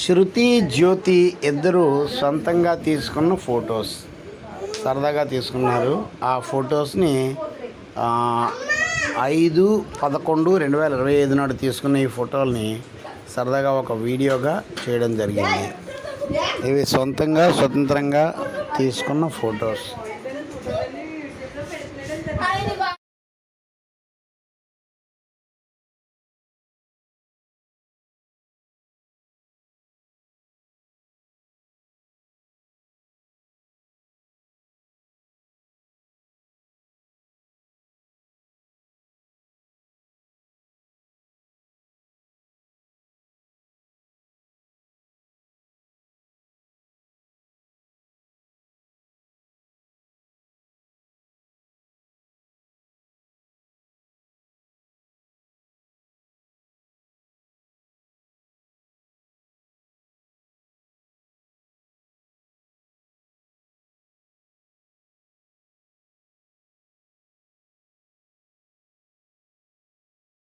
శృతి జ్యోతి ఇద్దరు సొంతంగా తీసుకున్న ఫొటోస్. సరదాగా తీసుకున్నారు. ఆ ఫొటోస్ని ఐదు పదకొండు రెండు వేల ఇరవై ఐదు నాడు తీసుకున్న ఈ ఫోటోల్ని సరదాగా ఒక వీడియోగా చేయడం జరిగింది. ఇవి సొంతంగా స్వతంత్రంగా తీసుకున్న ఫొటోస్.